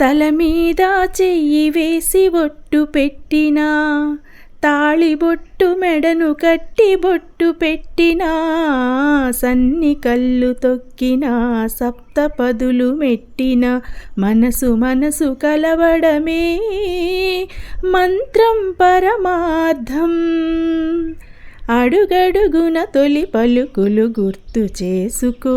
తల మీద చెయ్యి వేసి బొట్టు పెట్టినా తాళి బొట్టు మెడను కట్టి బొట్టు పెట్టినా సన్ని కళ్ళు తొక్కినా సప్త పదులు మెట్టిన మనసు మనసు కలవడమే మంత్రం పరమార్థం. అడుగడుగున తొలి పలుకులు గుర్తు చేసుకో.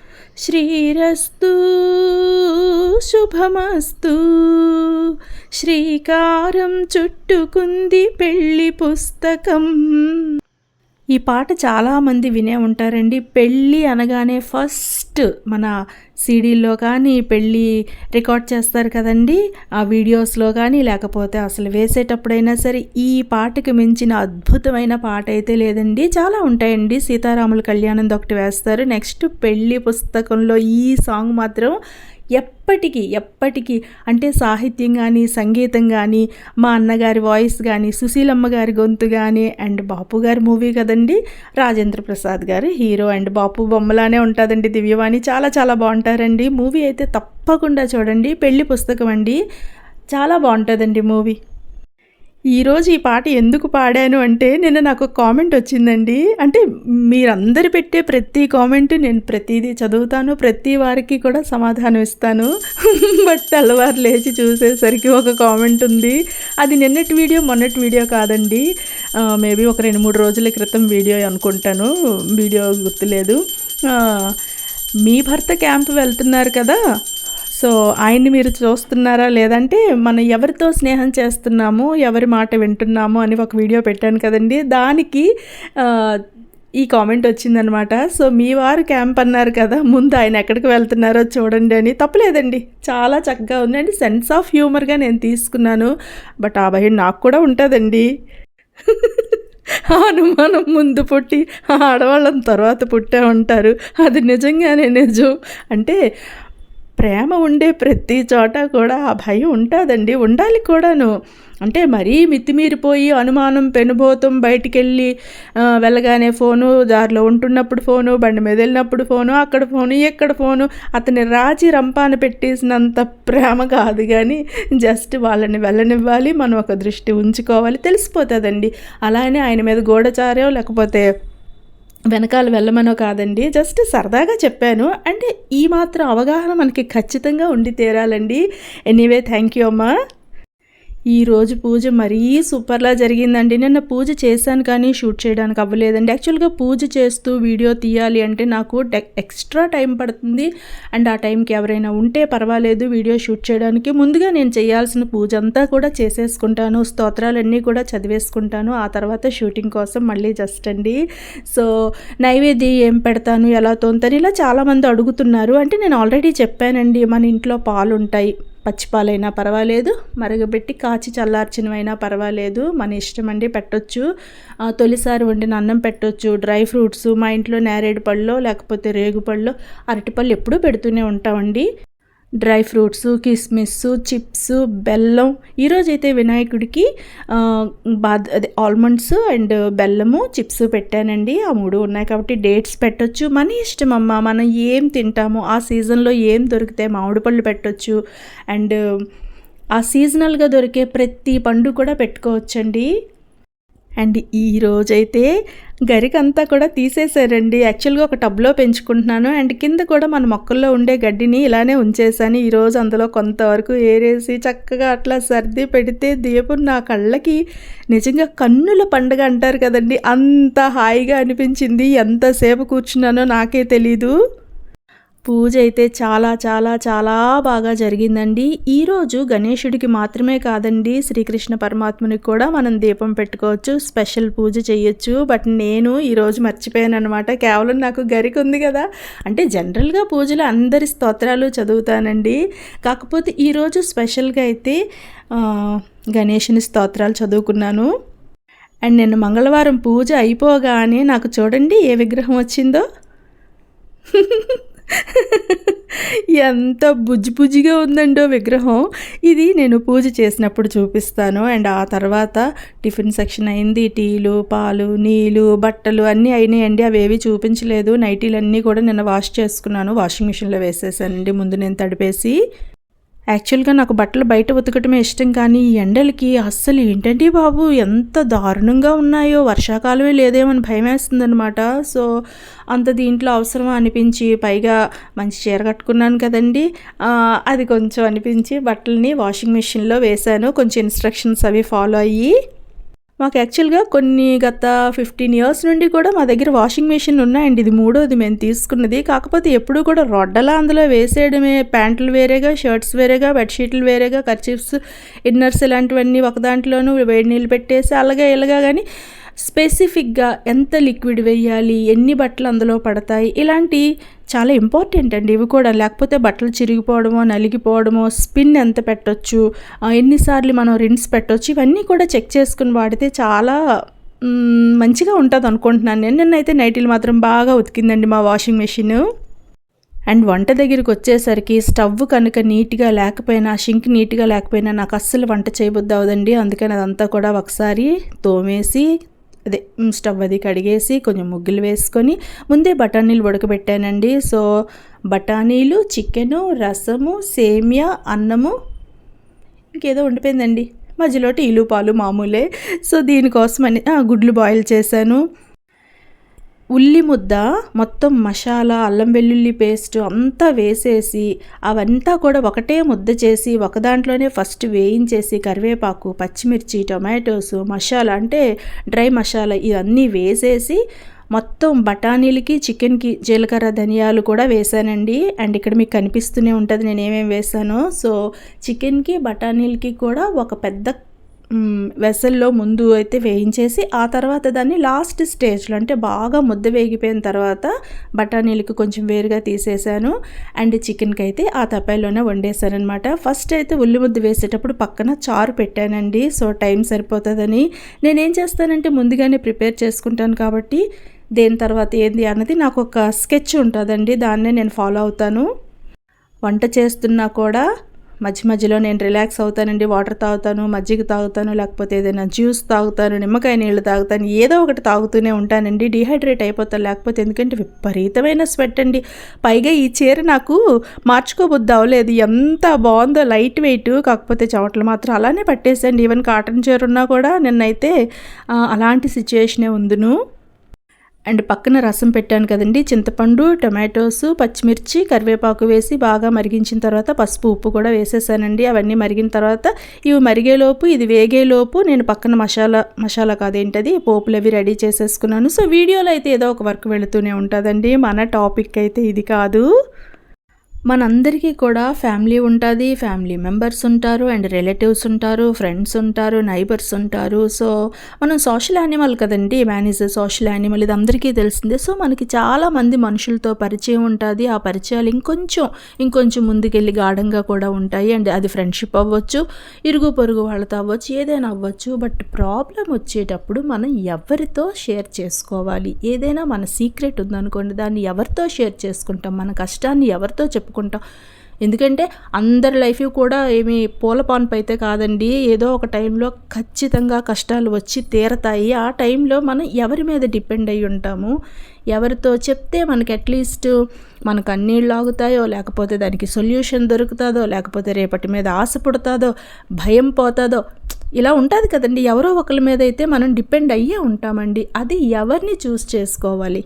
శ్రీరస్తు శుభమస్తు. శ్రీకారం చుట్టుకుంది పెళ్ళి పుస్తకం. ఈ పాట చాలామంది వినే ఉంటారండి. పెళ్ళి అనగానే ఫస్ట్ మన సీడీల్లో కానీ పెళ్ళి రికార్డ్ చేస్తారు కదండి ఆ వీడియోస్లో కానీ లేకపోతే అసలు వేసేటప్పుడైనా సరే ఈ పాటకు మించిన అద్భుతమైన పాట అయితే లేదండి. చాలా ఉంటాయండి. సీతారాముల కళ్యాణం ఒకటి వేస్తారు. నెక్స్ట్ పెళ్ళి పుస్తకంలో ఈ సాంగ్ మాత్రం ఎప్పటికీ ఎప్పటికీ అంటే సాహిత్యం కానీ సంగీతం కానీ మా అన్నగారి వాయిస్ కానీ సుశీలమ్మ గారి గొంతు కానీ అండ్ బాపు గారి మూవీ కదండి రాజేంద్ర ప్రసాద్ గారు హీరో అండ్ బాపు బొమ్మలానే ఉంటుందండి దివ్యవాణి. చాలా చాలా బాగుంటారండి. మూవీ అయితే తప్పకుండా చూడండి. పెళ్ళి పుస్తకం అండి. చాలా బాగుంటుందండి మూవీ. ఈరోజు ఈ పాట ఎందుకు పాడాను అంటే నిన్న నాకు కామెంట్ వచ్చిందండి. అంటే మీరందరు పెట్టే ప్రతి కామెంట్ నేను ప్రతిదీ చదువుతాను ప్రతి వారికి కూడా సమాధానం ఇస్తాను. బట్ తెల్లవారు లేచి చూసేసరికి ఒక కామెంట్ ఉంది. అది నిన్నటి వీడియో మొన్నటి వీడియో కాదండి. మేబీ ఒక రెండు మూడు రోజుల క్రితం వీడియో అనుకుంటాను. వీడియో గుర్తులేదు. మీ భర్త క్యాంప్ వెళ్తున్నారు కదా? సో ఆయన్ని మీరు చూస్తున్నారా? లేదంటే మనం ఎవరితో స్నేహం చేస్తున్నాము ఎవరి మాట వింటున్నాము అని ఒక వీడియో పెట్టాను కదండి. దానికి ఈ కామెంట్ వచ్చిందనమాట. సో మీ వారు క్యాంప్ అన్నారు కదా ముందు ఆయన ఎక్కడికి వెళ్తున్నారో చూడండి అని. తప్పలేదండి. చాలా చక్కగా ఉందండి సెన్స్ ఆఫ్ హ్యూమర్గా నేను తీసుకున్నాను. బట్ ఆ భయం నాకు కూడా ఉంటుందండి. అనుమానం ముందు పుట్టి ఆడవాళ్ళని తర్వాత పుట్టే ఉంటారు. అది నిజంగానే నిజం. అంటే ప్రేమ ఉండే ప్రతి చోట కూడా ఆ భయం ఉంటుందండి. ఉండాలి కూడాను. అంటే మరీ మితిమీరిపోయి అనుమానం పెనుభూతం బయటికెళ్ళి వెళ్ళగానే ఫోను దారిలో ఉంటున్నప్పుడు ఫోను బండి మీద వెళ్ళినప్పుడు ఫోను అక్కడ ఫోను ఎక్కడ ఫోను అతని రాజీ రంపాన పెట్టేసినంత ప్రేమ కాదు కానీ జస్ట్ వాళ్ళని వెళ్ళనివ్వాలి మనం ఒక దృష్టి ఉంచుకోవాలి తెలిసిపోతుందండి. అలానే ఆయన మీద గూఢచారో లేకపోతే వెనకాల వెళ్ళమనో కాదండి. జస్ట్ సరదాగా చెప్పాను. అంటే ఈ మాత్రం అవగాహన మనకి ఖచ్చితంగా ఉండి తీరాలండి. ఎనీవే థ్యాంక్ యూ అమ్మా. ఈరోజు పూజ మరీ సూపర్లా జరిగిందండి. నిన్న పూజ చేశాను కానీ షూట్ చేయడానికి అవ్వలేదండి. యాక్చువల్గా పూజ చేస్తూ వీడియో తీయాలి అంటే నాకు ఎక్స్ట్రా టైం పడుతుంది. అండ్ ఆ టైంకి ఎవరైనా ఉంటే పర్వాలేదు వీడియో షూట్ చేయడానికి. ముందుగా నేను చేయాల్సిన పూజ అంతా కూడా చేసేసుకుంటాను. స్తోత్రాలన్నీ కూడా చదివేసుకుంటాను. ఆ తర్వాత షూటింగ్ కోసం మళ్ళీ జస్ట్ అండి. సో నైవేద్యం ఏం పెడతాను ఎలా తోంతాను ఇలా చాలామంది అడుగుతున్నారు. అంటే నేను ఆల్రెడీ చెప్పానండి మన ఇంట్లో పాలు ఉంటాయి పచ్చిపాలైనా పర్వాలేదు మరగబెట్టి కాచి చల్లార్చినవైనా పర్వాలేదు. మన ఇష్టం అండి పెట్టొచ్చు. తొలిసారి వండిన అన్నం పెట్టొచ్చు. డ్రై ఫ్రూట్స్ మా ఇంట్లో నేరేడు పళ్ళో లేకపోతే రేగు పళ్ళో అరటిపళ్ళు ఎప్పుడూ పెడుతూనే ఉంటామండి. డ్రై ఫ్రూట్స్ కిస్మిస్ చిప్స్ బెల్లం. ఈరోజైతే వినాయకుడికి బాద్ అదే ఆల్మండ్స్ అండ్ బెల్లము చిప్స్ పెట్టానండి. ఆ మూడు ఉన్నాయి కాబట్టి డేట్స్ పెట్టొచ్చు. మన ఇష్టం అమ్మ మనం ఏం తింటాము ఆ సీజన్లో ఏం దొరికితే మామిడి పళ్ళు పెట్టొచ్చు. అండ్ ఆ సీజనల్గా దొరికే ప్రతి పండు కూడా పెట్టుకోవచ్చండి. అండ్ ఈరోజైతే గరికంతా కూడా తీసేసారండి. యాక్చువల్గా ఒక టబ్లో పెంచుకుంటున్నాను. అండ్ కింద కూడా మన మొక్కల్లో ఉండే గడ్డిని ఇలానే ఉంచేసాను ఈరోజు అందులో కొంతవరకు ఏరేసి చక్కగా అట్లా సర్ది పెడితే దీపం నా కళ్ళకి నిజంగా కన్నుల పండుగ అంటారు కదండి. అంత హాయిగా అనిపించింది. ఎంతసేపు కూర్చున్నానో నాకే తెలీదు. పూజ అయితే చాలా చాలా చాలా బాగా జరిగిందండి. ఈరోజు గణేషుడికి మాత్రమే కాదండి శ్రీకృష్ణ పరమాత్మునికి కూడా మనం దీపం పెట్టుకోవచ్చు స్పెషల్ పూజ చేయొచ్చు. బట్ నేను ఈరోజు మర్చిపోయాను అనమాట కేవలం నాకు గరిక ఉంది కదా. అంటే జనరల్గా పూజలు అందరి స్తోత్రాలు చదువుతానండి. కాకపోతే ఈరోజు స్పెషల్గా అయితే గణేషుని స్తోత్రాలు చదువుకున్నాను. అండ్ నేను మంగళవారం పూజ అయిపోగానే నాకు చూడండి ఏ విగ్రహం వచ్చిందో. ఎంత బుజ్జి బుజ్జిగా ఉందండో విగ్రహం. ఇది నేను పూజ చేసినప్పుడు చూపిస్తాను. అండ్ ఆ తర్వాత టిఫిన్ సెక్షన్ అయింది. టీలు పాలు నీళ్ళు బట్టలు అన్నీ అయినాయండి. అవి ఏవి చూపించలేదు. నైటీలన్నీ కూడా నిన్న వాష్ చేసుకున్నాను. వాషింగ్ మిషన్లో వేసేసానండి. ముందు నేను తడిపేసి యాక్చువల్గా నాకు బట్టలు బయట ఉతకటమే ఇష్టం కానీ ఈ ఎండలకి అస్సలు ఏంటండి బాబు? ఎంత దారుణంగా ఉన్నాయో! వర్షాకాలమే లేదేమని భయం వేస్తుందనమాట సో అంత దీంట్లో అవసరమా అనిపించి పైగా మంచి చీర కట్టుకున్నాను కదండి. అది కొంచెం అనిపించి బట్టలని వాషింగ్ మిషన్లో వేశాను. కొంచెం ఇన్స్ట్రక్షన్స్ అవి ఫాలో అయ్యి మాకు యాక్చువల్గా కొన్ని గత ఫిఫ్టీన్ ఇయర్స్ నుండి కూడా మా దగ్గర వాషింగ్ మెషిన్ ఉన్నాయండి. ఇది మూడోది మేము తీసుకున్నది. కాకపోతే ఎప్పుడూ కూడా రొడ్డలా అందులో వేసేయడమే ప్యాంట్లు వేరేగా షర్ట్స్ వేరేగా బెడ్షీట్లు వేరేగా కర్చీఫ్స్ ఇన్నర్స్ ఇలాంటివన్నీ ఒక దాంట్లోనూ వేడి నీళ్ళు పెట్టేసి అలాగే ఇలాగా కానీ స్పెసిఫిక్గా ఎంత లిక్విడ్ వేయాలి ఎన్ని బట్టలు అందులో పడతాయి ఇలాంటి చాలా ఇంపార్టెంట్ అండి ఇవి కూడా. లేకపోతే బట్టలు చిరిగిపోవడమో నలిగిపోవడమో స్పిన్ ఎంత పెట్టొచ్చు ఎన్నిసార్లు మనం రిన్స్ పెట్టొచ్చు ఇవన్నీ కూడా చెక్ చేసుకుని వాడితే చాలా మంచిగా ఉంటుంది అనుకుంటున్నాను నేను. నిన్నైతే నైటీలు మాత్రం బాగా ఉతికిందండి మా వాషింగ్ మెషిన్. అండ్ వంట దగ్గరికి వచ్చేసరికి స్టవ్ కనుక నీట్గా లేకపోయినా షింక్ నీట్గా లేకపోయినా నాకు అస్సలు వంట చేయబుద్ది అవదండి అందుకని అదంతా కూడా ఒకసారి తోమేసి అదే స్టవ్ అది కడిగేసి కొంచెం ముగ్గులు వేసుకొని ముందే బఠానీలు ఉడకబెట్టానండి. సో బఠానీలు చికెను రసము సేమియా అన్నము ఇంకేదో ఉండిపోయిందండి. మధ్యలో టీలు పాలు మామూలే. సో దీనికోసమని గుడ్లు బాయిల్ చేశాను. ఉల్లి ముద్ద మొత్తం మసాలా అల్లం వెల్లుల్లి పేస్ట్ అంతా వేసేసి అవంతా కూడా ఒకటే ముద్ద చేసి ఒక దాంట్లోనే ఫస్ట్ వేయించేసి కరివేపాకు పచ్చిమిర్చి టొమాటోస్ మసాలా అంటే డ్రై మసాలా ఇవన్నీ వేసేసి మొత్తం బఠానీలకి చికెన్కి జీలకర్ర ధనియాలు కూడా వేసానండి. అండ్ ఇక్కడ మీకు కనిపిస్తూనే ఉంటుంది నేను ఏమేమి వేసానో. సో చికెన్కి బఠానీలకి కూడా ఒక పెద్ద వెసల్లో ముందు అయితే వేయించేసి ఆ తర్వాత దాన్ని లాస్ట్ స్టేజ్లో అంటే బాగా ముద్ద వేగిపోయిన తర్వాత బఠానీలకు కొంచెం వేరుగా తీసేసాను. అండ్ చికెన్కి అయితే ఆ తపాయిలోనే వండేసాను ఫస్ట్ అయితే ఉల్లి ముద్ద వేసేటప్పుడు పక్కన చారు పెట్టానండి. సో టైం సరిపోతుందని. నేనేం చేస్తానంటే ముందుగానే ప్రిపేర్ చేసుకుంటాను కాబట్టి దేని తర్వాత ఏంది అన్నది నాకు ఒక స్కెచ్ ఉంటుందండి. దాన్నే నేను ఫాలో అవుతాను. వంట చేస్తున్నా కూడా మధ్య మధ్యలో నేను రిలాక్స్ అవుతానండి వాటర్ తాగుతాను మజ్జిగ తాగుతాను లేకపోతే ఏదైనా జ్యూస్ తాగుతాను నిమ్మకాయ నీళ్ళు తాగుతాను ఏదో ఒకటి తాగుతూనే ఉంటానండి. డిహైడ్రేట్ అయిపోతాను లేకపోతే ఎందుకంటే విపరీతమైన స్వెట్ అండి. పైగా ఈ చీర నాకు మార్చుకోబుద్ది అవ్వలేదు. ఎంత బాగుందో లైట్ వెయిట్ కాకపోతే చెమటలు మాత్రం అలానే పట్టేసండి ఈవెన్ కాటన్ చీర ఉన్నా కూడా నిన్నైతే అలాంటి సిచ్యుయేషనే ఉందును. అండ్ పక్కన రసం పెట్టాను కదండి. చింతపండు టొమాటోస్ పచ్చిమిర్చి కరివేపాకు వేసి బాగా మరిగించిన తర్వాత పసుపు ఉప్పు కూడా వేసేసానండి. అవన్నీ మరిగిన తర్వాత ఇవి మరిగేలోపు ఇది వేగేలోపు నేను పక్కన మసాలా మసాలా కాదేంటది పోపులు అవి రెడీ చేసేసుకున్నాను. సో వీడియోలో అయితే ఏదో ఒక వర్క్ వెళుతూనే ఉంటుందండి. మన టాపిక్ అయితే ఇది కాదు. మనందరికీ కూడా ఫ్యామిలీ ఉంటుంది ఫ్యామిలీ మెంబర్స్ ఉంటారు అండ్ రిలేటివ్స్ ఉంటారు ఫ్రెండ్స్ ఉంటారు నైబర్స్ ఉంటారు. సో మనం సోషల్ యానిమల్ కదండి మేనేజ్ సోషల్ యానిమల్ ఇది అందరికీ తెలిసిందే. సో మనకి చాలామంది మనుషులతో పరిచయం ఉంటుంది ఆ పరిచయాలు ఇంకొంచెం ఇంకొంచెం ముందుకెళ్ళి గాఢంగా కూడా ఉంటాయి. అండ్ అది ఫ్రెండ్షిప్ అవ్వచ్చు ఇరుగు పొరుగు వాళ్ళతో అవ్వచ్చు ఏదైనా అవ్వచ్చు. బట్ ప్రాబ్లం వచ్చేటప్పుడు మనం ఎవరితో షేర్ చేసుకోవాలి? ఏదైనా మన సీక్రెట్ ఉందనుకోండి దాన్ని ఎవరితో షేర్ చేసుకుంటాం? మన కష్టాన్ని ఎవరితో చెప్పు చెప్పుకుంటాం. ఎందుకంటే అందరి లైఫ్ కూడా ఏమి పూల పాన్పు అయితే కాదండి. ఏదో ఒక టైంలో ఖచ్చితంగా కష్టాలు వచ్చి తీరతాయి. ఆ టైంలో మనం ఎవరి మీద డిపెండ్ అయి ఉంటాము? ఎవరితో చెప్తే మనకి అట్లీస్ట్ మనకు అన్నీళ్ళు ఆగుతాయో లేకపోతే దానికి సొల్యూషన్ దొరుకుతుందో లేకపోతే రేపటి మీద ఆశ పుడుతుందో భయం పోతుందో ఇలా ఉంటుంది కదండి. ఎవరో ఒకరి మీద అయితే మనం డిపెండ్ అయ్యే ఉంటామండి. అది ఎవరిని చూస్ చేసుకోవాలి?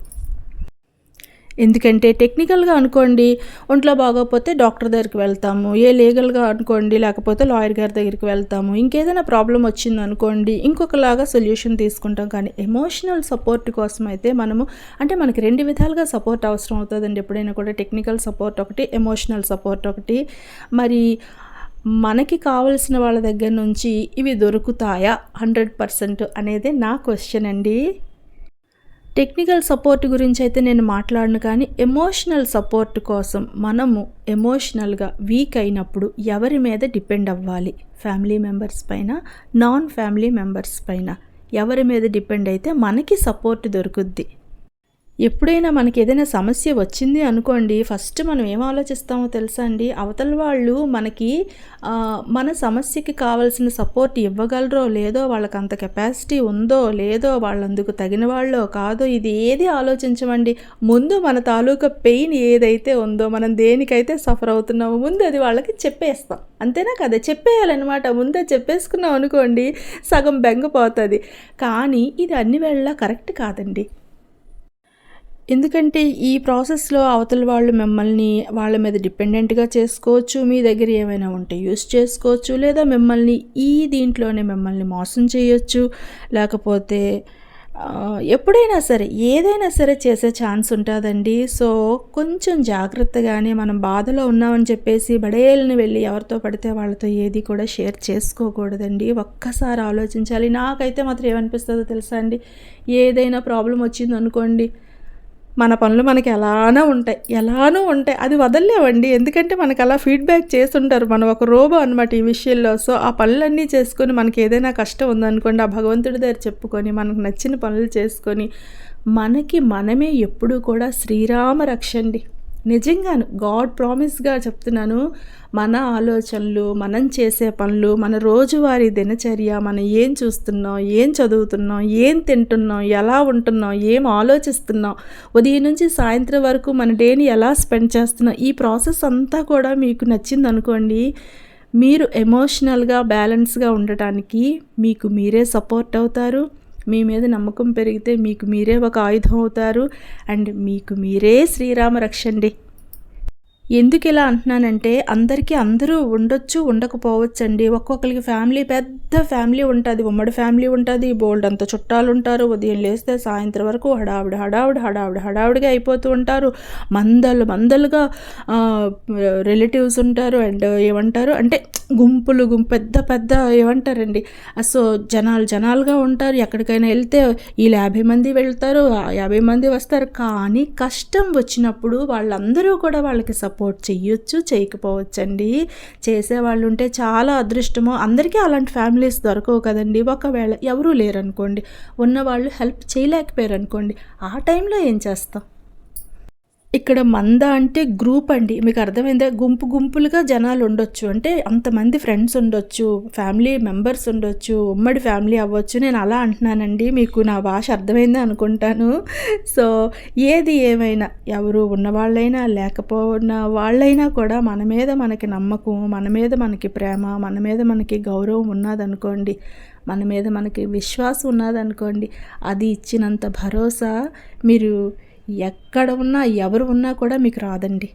ఎందుకంటే టెక్నికల్గా అనుకోండి ఒంట్లో బాగోకపోతే డాక్టర్ దగ్గరికి వెళ్తాము. ఏ లీగల్గా అనుకోండి లేకపోతే లాయర్ గారి దగ్గరికి వెళ్తాము. ఇంకేదైనా ప్రాబ్లం వచ్చింది అనుకోండి ఇంకొకలాగా సొల్యూషన్ తీసుకుంటాం. కానీ ఎమోషనల్ సపోర్ట్ కోసం అయితే మనము అంటే మనకి రెండు విధాలుగా సపోర్ట్ అవసరం అవుతుందండి. ఎప్పుడైనా కూడా టెక్నికల్ సపోర్ట్ ఒకటి ఎమోషనల్ సపోర్ట్ ఒకటి. మరి మనకి కావలసిన వాళ్ళ దగ్గర నుంచి ఇవి దొరుకుతాయా? హండ్రెడ్ పర్సెంట్ అనేది నా క్వశ్చన్ అండి. టెక్నికల్ సపోర్ట్ గురించి అయితే నేను మాట్లాడను కానీ ఎమోషనల్ సపోర్ట్ కోసం మనము ఎమోషనల్గా వీక్ అయినప్పుడు ఎవరి మీద డిపెండ్ అవ్వాలి? ఫ్యామిలీ మెంబర్స్ పైన? నాన్ ఫ్యామిలీ మెంబర్స్ పైన? ఎవరి మీద డిపెండ్ అయితే మనకి సపోర్ట్ దొరుకుద్ది. ఎప్పుడైనా మనకి ఏదైనా సమస్య వచ్చింది అనుకోండి ఫస్ట్ మనం ఏం ఆలోచిస్తామో తెలుసా అండి? అవతల వాళ్ళు మనకి మన సమస్యకి కావాల్సిన సపోర్ట్ ఇవ్వగలరో లేదో వాళ్ళకి అంత కెపాసిటీ ఉందో లేదో వాళ్ళందుకు తగిన వాళ్ళో కాదో ఇది ఏది ఆలోచించమండి? ముందు మన తాలూకా పెయిన్ ఏదైతే ఉందో మనం దేనికైతే సఫర్ అవుతున్నామో ముందు అది వాళ్ళకి చెప్పేస్తాం. అంతేనా కదా? చెప్పేయాలన్నమాట. ముందే చెప్పేసుకున్నాం అనుకోండి సగం బెంగపోతుంది కానీ ఇది అన్ని వేళలా కరెక్ట్ కాదండి. ఎందుకంటే ఈ ప్రాసెస్లో అవతల వాళ్ళు మిమ్మల్ని వాళ్ళ మీద డిపెండెంట్గా చేసుకోవచ్చు మీ దగ్గర ఏమైనా ఉంటే యూస్ చేసుకోవచ్చు లేదా మిమ్మల్ని ఈ దీంట్లోనే మిమ్మల్ని మోసం చేయొచ్చు. లేకపోతే ఎప్పుడైనా సరే ఏదైనా సరే చేసే ఛాన్స్ ఉంటుందండి. సో కొంచెం జాగ్రత్తగానే మనం బాధలో ఉన్నామని చెప్పేసి బడేళ్ళని వెళ్ళి ఎవరితో పడితే వాళ్ళతో ఏది కూడా షేర్ చేసుకోకూడదండి. ఒక్కసారి ఆలోచించాలి. నాకైతే మాత్రం ఏమనిపిస్తుందో తెలుసా అండి? ఏదైనా ప్రాబ్లం వచ్చింది అనుకోండి మన పనులు మనకి ఎలానో ఉంటాయి ఎలానో ఉంటాయి. అది వదలలేవండి. ఎందుకంటే మనకు అలా ఫీడ్బ్యాక్ చేస్తుంటారు. మనం ఒక రోబో అనమాట ఈ విషయంలో. సో ఆ పనులన్నీ చేసుకొని మనకి ఏదైనా కష్టం ఉందనుకోండి ఆ భగవంతుడి దగ్గర చెప్పుకొని మనకు నచ్చిన పనులు చేసుకొని మనకి మనమే ఎప్పుడూ కూడా శ్రీరామ రక్షండి. నిజంగాను గాడ్ ప్రామిస్గా చెప్తున్నాను మన ఆలోచనలు మనం చేసే పనులు మన రోజువారీ దినచర్య మనం ఏం చూస్తున్నాం ఏం చదువుతున్నాం ఏం తింటున్నాం ఎలా ఉంటున్నాం ఏం ఆలోచిస్తున్నాం ఉదయం నుంచి సాయంత్రం వరకు మన డేని ఎలా స్పెండ్ చేస్తున్నాం ఈ ప్రాసెస్ అంతా కూడా మీకు నచ్చింది అనుకోండి. మీరు ఎమోషనల్గా బ్యాలెన్స్గా ఉండటానికి మీకు మీరే సపోర్ట్ అవుతారు. మీ మీద నమ్మకం పెరిగితే మీకు మీరే ఒక ఆయుధం అవుతారు. అండ్ మీకు మీరే శ్రీరామ రక్షండి ఎందుకు ఇలా అంటున్నానంటే అందరికీ అందరూ ఉండొచ్చు ఉండకపోవచ్చు అండి ఒక్కొక్కరికి ఫ్యామిలీ పెద్ద ఫ్యామిలీ ఉంటుంది. ఉమ్మడి ఫ్యామిలీ ఉంటుంది. బోల్డ్ అంత చుట్టాలు ఉంటారు ఉదయం లేస్తే సాయంత్రం వరకు హడావిడి హడావిడి హడావిడి హడావిడిగా అయిపోతూ ఉంటారు. మందలు మందలుగా రిలేటివ్స్ ఉంటారు అండ్ ఏమంటారు? అంటే గుంపులు గుంపు పెద్ద పెద్ద ఏమంటారండి? సో జనాలు జనాలుగా ఉంటారు. ఎక్కడికైనా వెళ్తే వీళ్ళు యాభై మంది వెళ్తారు యాభై మంది వస్తారు. కానీ కష్టం వచ్చినప్పుడు వాళ్ళందరూ కూడా వాళ్ళకి సపోర్ట్ సపోర్ట్ చెయ్యొచ్చు చేయకపోవచ్చండి. చేసేవాళ్ళు ఉంటే చాలా అదృష్టము అందరికీ అలాంటి ఫ్యామిలీస్ దొరకవు కదండి. ఒకవేళ ఎవరూ లేరనుకోండి ఉన్నవాళ్ళు హెల్ప్ చేయలేకపోయారు అనుకోండి ఆ టైంలో ఏం చేస్తాం? ఇక్కడ మంద అంటే గ్రూప్ అండి. మీకు అర్థమైందా? గుంపు గుంపులుగా జనాలు ఉండొచ్చు. అంటే అంతమంది ఫ్రెండ్స్ ఉండొచ్చు ఫ్యామిలీ మెంబర్స్ ఉండొచ్చు ఉమ్మడి ఫ్యామిలీ అవ్వచ్చు. నేను అలా అంటున్నానండి. మీకు నా భాష అర్థమైంది అనుకుంటాను. సో ఏది ఏమైనా ఎవరు ఉన్నవాళ్ళైనా లేకపోయిన వాళ్ళైనా కూడా మన మీద మనకి నమ్మకం మన మీద మనకి ప్రేమ మన మీద మనకి గౌరవం ఉన్నదనుకోండి మన మీద మనకి విశ్వాసం ఉన్నదనుకోండి అది ఇచ్చినంత భరోసా మీరు ఎక్కడ ఉన్నా ఎవరు ఉన్నా కూడా మీకు రాదండి.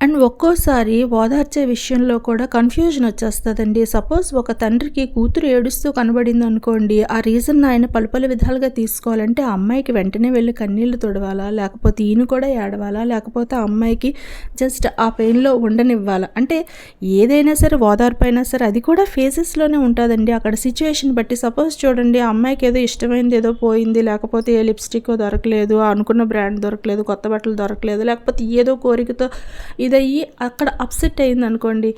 అండ్ ఒక్కోసారి ఓదార్చే విషయంలో కూడా కన్ఫ్యూజన్ వచ్చేస్తుందండి. సపోజ్ ఒక తండ్రికి కూతురు ఏడుస్తూ కనబడింది అనుకోండి ఆ రీజన్ ఆయన పలు పలు విధాలుగా తీసుకోవాలంటే ఆ అమ్మాయికి వెంటనే వెళ్ళి కన్నీళ్ళు తొడవాలా? లేకపోతే ఈయన కూడా ఏడవాలా? లేకపోతే ఆ అమ్మాయికి జస్ట్ ఆ పెయిన్లో ఉండనివ్వాలా? అంటే ఏదైనా సరే ఓదార్పు అయినా సరే అది కూడా ఫేసెస్లోనే ఉంటుందండి. అక్కడ సిచ్యువేషన్ బట్టి సపోజ్ చూడండి ఆ అమ్మాయికి ఏదో ఇష్టమైంది ఏదో పోయింది లేకపోతే ఏ లిప్స్టిక్ దొరకలేదు అనుకున్న బ్రాండ్ దొరకలేదు కొత్త బట్టలు దొరకలేదు లేకపోతే ఏదో కోరికతో ఇదయ్యి అక్కడ అప్సెట్ అయింది అనుకోండి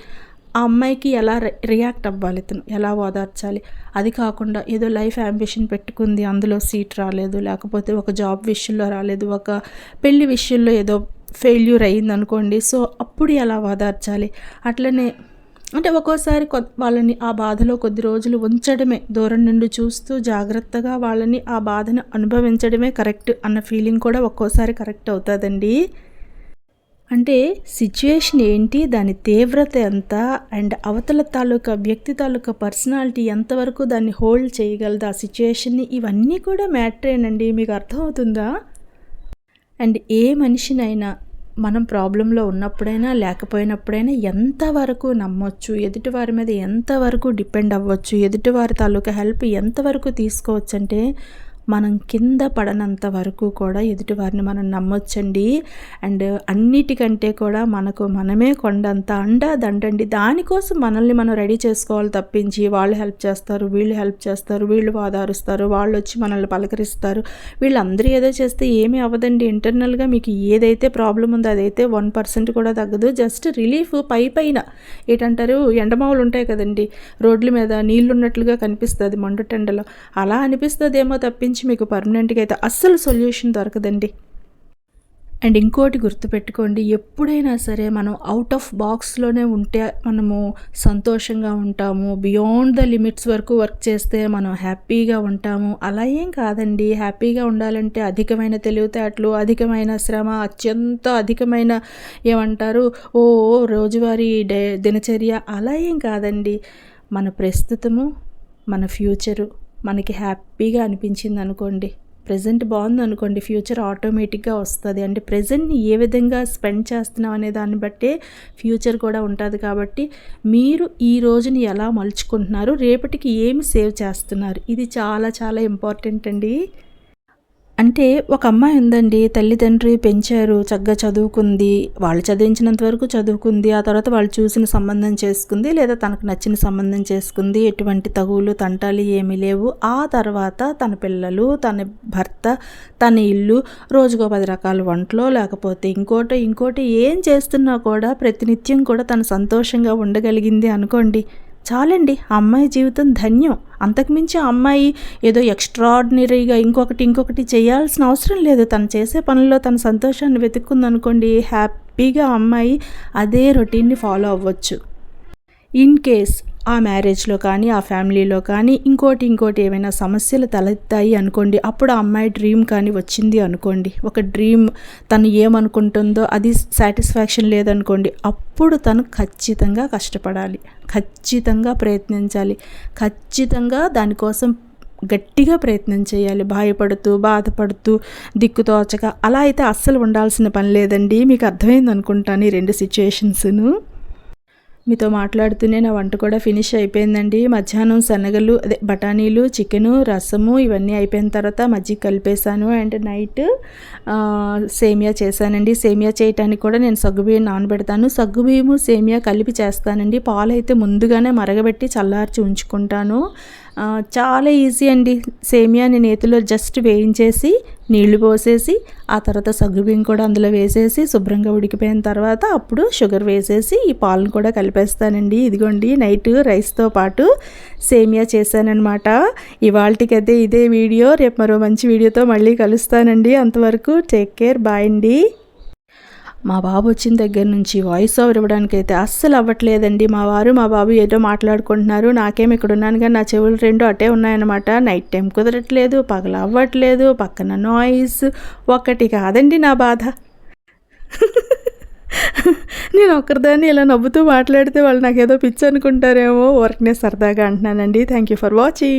ఆ అమ్మాయికి ఎలా రి- రియాక్ట్ అవ్వాలి ఇతను? ఎలా ఓదార్చాలి? అది కాకుండా ఏదో లైఫ్ అంబిషన్ పెట్టుకుంది అందులో సీట్ రాలేదు లేకపోతే ఒక జాబ్ విషయంలో రాలేదు ఒక పెళ్ళి విషయంలో ఏదో ఫెయిల్యూర్ అయింది అనుకోండి సో అప్పుడు ఎలా ఓదార్చాలి? అట్లనే అంటే ఒక్కోసారి కొ వాళ్ళని ఆ బాధలో కొద్ది రోజులు ఉంచడమే దూరం నుండి చూస్తూ జాగ్రత్తగా వాళ్ళని ఆ బాధను అనుభవించడమే కరెక్ట్ అన్న ఫీలింగ్ కూడా ఒక్కోసారి కరెక్ట్ అవుతుందండి. అంటే సిచ్యుయేషన్ ఏంటి దాని తీవ్రత ఎంత అండ్ అవతల తాలూకా వ్యక్తి తాలూకా పర్సనాలిటీ ఎంతవరకు దాన్ని హోల్డ్ చేయగలదు ఆ సిచ్యుయేషన్ని ఇవన్నీ కూడా మ్యాటరేనండి మీకు అర్థమవుతుందా? అండ్ ఏ మనిషినైనా మనం ప్రాబ్లంలో ఉన్నప్పుడైనా లేకపోయినప్పుడైనా ఎంతవరకు నమ్మొచ్చు ఎదుటివారి మీద ఎంతవరకు డిపెండ్ అవ్వచ్చు ఎదుటివారి తాలూకా హెల్ప్ ఎంతవరకు తీసుకోవచ్చు అంటే మనం కింద పడనంత వరకు కూడా ఎదుటివారిని మనం నమ్మొచ్చండి. అండ్ అన్నిటికంటే కూడా మనకు మనమే కొండంత అండ దండండి దానికోసం మనల్ని మనం రెడీ చేసుకోవాలి తప్పించి వాళ్ళు హెల్ప్ చేస్తారు వీళ్ళు హెల్ప్ చేస్తారు వీళ్ళు వాదారుస్తారు వాళ్ళు వచ్చి మనల్ని పలకరిస్తారు. వీళ్ళందరూ ఏదో చేస్తే ఏమీ అవ్వదండి. ఇంటర్నల్గా మీకు ఏదైతే ప్రాబ్లం ఉందో అదైతే వన్ పర్సెంట్ కూడా తగ్గదు. జస్ట్ రిలీఫ్ పై పైన ఏంటంటారు ఎండమావులు ఉంటాయి కదండి. రోడ్ల మీద నీళ్ళు ఉన్నట్లుగా కనిపిస్తుంది మండుటెండలో అలా అనిపిస్తుందేమో తప్పించి మీకు పర్మనెంట్గా అయితే అస్సలు సొల్యూషన్ దొరకదండి. అండ్ ఇంకోటి గుర్తుపెట్టుకోండి ఎప్పుడైనా సరే మనం అవుట్ ఆఫ్ బాక్స్లోనే ఉంటే మనము సంతోషంగా ఉంటాము. బియాండ్ ద లిమిట్స్ వరకు వర్క్ చేస్తే మనం హ్యాపీగా ఉంటాము. అలా ఏం కాదండి. హ్యాపీగా ఉండాలంటే అధికమైన తెలివితేటలు అధికమైన శ్రమ అత్యంత అధికమైన ఏమంటారు ఓ రోజువారీ డే దినచర్య అలా ఏం కాదండి. మన ప్రస్తుతము మన ఫ్యూచరు మనకి హ్యాపీగా అనిపించింది అనుకోండి ప్రజెంట్ బాగుంది అనుకోండి ఫ్యూచర్ ఆటోమేటిక్గా వస్తుంది. అంటే ప్రజెంట్ని ఏ విధంగా స్పెండ్ చేస్తున్నాం అనే దాన్ని బట్టే ఫ్యూచర్ కూడా ఉంటుంది కాబట్టి మీరు ఈ రోజుని ఎలా మలుచుకుంటున్నారు రేపటికి ఏమి సేవ్ చేస్తున్నారు ఇది చాలా చాలా ఇంపార్టెంట్ అండి. అంటే ఒక అమ్మాయి ఉందండి తల్లిదండ్రి పెంచారు చక్కగా చదువుకుంది వాళ్ళు చదివించినంత వరకు చదువుకుంది ఆ తర్వాత వాళ్ళు చూసిన సంబంధం చేసుకుంది లేదా తనకు నచ్చిన సంబంధం చేసుకుంది ఎటువంటి తగువులు తంటాలు ఏమీ లేవు. ఆ తర్వాత తన పిల్లలు తన భర్త తన ఇల్లు రోజుకో పది రకాల వంటలో లేకపోతే ఇంకోటి ఇంకోటి ఏం చేస్తున్నా కూడా ప్రతినిత్యం కూడా తను సంతోషంగా ఉండగలిగింది అనుకోండి. చాలండి ఆ అమ్మాయి జీవితం ధన్యం. అంతకుమించి ఆ అమ్మాయి ఏదో ఎక్స్ట్రాడినరీగా ఇంకొకటి ఇంకొకటి చేయాల్సిన అవసరం లేదు. తను చేసే పనుల్లో తన సంతోషాన్ని వెతుక్కుందనుకోండి హ్యాపీగా అమ్మాయి అదే రొటీన్ని ఫాలో అవ్వచ్చు. ఇన్ కేస్ ఆ మ్యారేజ్లో కానీ ఆ ఫ్యామిలీలో కానీ ఇంకోటి ఇంకోటి ఏమైనా సమస్యలు తలెత్తాయి అనుకోండి అప్పుడు ఆ అమ్మాయి డ్రీమ్ కానీ వచ్చింది అనుకోండి ఒక డ్రీమ్ తను ఏమనుకుంటుందో అది సాటిస్ఫాక్షన్ లేదనుకోండి అప్పుడు తను ఖచ్చితంగా కష్టపడాలి ఖచ్చితంగా ప్రయత్నించాలి ఖచ్చితంగా దానికోసం గట్టిగా ప్రయత్నం చేయాలి భయపడుతూ బాధపడుతూ దిక్కుతోచక అలా అయితే అస్సలు ఉండాల్సిన పని లేదండి. మీకు అర్థమైంది అనుకుంటాను ఈ రెండు సిచ్యుయేషన్స్ను మీతో మాట్లాడుతూనే నా వంట కూడా ఫినిష్ అయిపోయిందండి. మధ్యాహ్నం శనగలు అదే బఠానీలు చికెను రసము ఇవన్నీ అయిపోయిన తర్వాత మజ్జిగ కలిపేశాను. అండ్ నైట్ సేమియా చేశానండి. సేమియా చేయటానికి కూడా నేను సగ్గుబియ్యం నానబెడతాను. సగ్గుబియ్యము సేమియా కలిపి చేస్తానండి. పాలు అయితే ముందుగానే మరగబెట్టి చల్లార్చి ఉంచుకుంటాను. చాలా ఈజీ అండి. సేమియాని నేతిలో జస్ట్ వేయించేసి నీళ్ళు పోసేసి ఆ తర్వాత సగ్గుబియ్యం కూడా అందులో వేసేసి శుభ్రంగా ఉడికిపోయిన తర్వాత అప్పుడు షుగర్ వేసేసి ఈ పాలను కూడా కలిపేస్తానండి. ఇదిగోండి నైట్ రైస్తో పాటు సేమియా చేశానమాట ఇవాళకైతే ఇదే వీడియో. రేపు మరో మంచి వీడియోతో మళ్ళీ కలుస్తానండి. అంతవరకు టేక్ కేర్ బాయ్ అండి. మా బాబు వచ్చిన దగ్గర నుంచి వాయిస్ ఓవర్ ఇవ్వడానికి అయితే అస్సలు అవ్వట్లేదండి. మా వారు మా బాబు ఏదో మాట్లాడుకుంటున్నారు. నాకేం ఇక్కడ ఉన్నాను కానీ నా చెవులు రెండు అటే ఉన్నాయన్నమాట. నైట్ టైం కుదరట్లేదు పగల అవ్వట్లేదు పక్కన నాయిస్ ఒక్కటి కాదండి నా బాధ. నేను ఒక్కరిదాన్ని ఇలా నవ్వుతూ మాట్లాడితే వాళ్ళు నాకేదో పిచ్చి అనుకుంటారేమో. వర్క్నే సరదాగా అంటున్నానండి. Thank you for watching